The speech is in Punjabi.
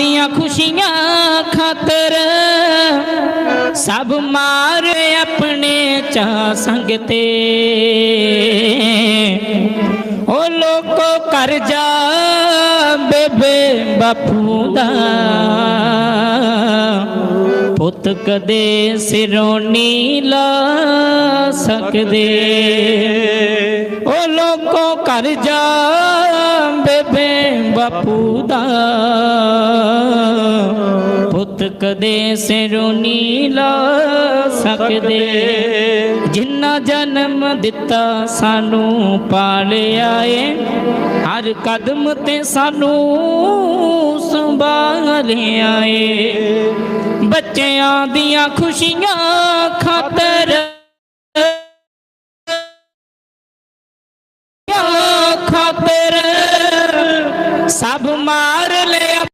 ਦੀਆਂ ਖੁਸ਼ੀਆਂ ਖਾਤਰ ਸਭ ਮਾਰ ਆਪਣੇ ਚਾ ਸੰਗ ਤੇ। ਓ ਲੋਕੋ ਕਰ ਜਾ ਬੇਬੇ ਬਾਪੂ ਦਾ। ਪੁੱਤ ਕਦੇ ਸਿਰੋਂ ਨੀ ਲਾ ਸਕਦੇ। ਓ ਲੋਕੋ ਕਰ ਜਾ ਬਾਪੂ ਦਾ। ਪੁੱਤ ਕਦੇ ਸਿਰੋਂ ਨੀ ਲਾ ਸਕਦੇ। ਜਿੰਨਾ ਜਨਮ ਦਿੱਤਾ ਸਾਨੂੰ ਪਾਲਿਆ ਏ, ਹਰ ਕਦਮ ਤੇ ਸਾਨੂੰ ਸੰਭਾਲਿਆ ਏ। ਬੱਚਿਆਂ ਦੀਆਂ ਖੁਸ਼ੀਆਂ ਖਾਤਰ। ਖਾਤਰ। सब मार ले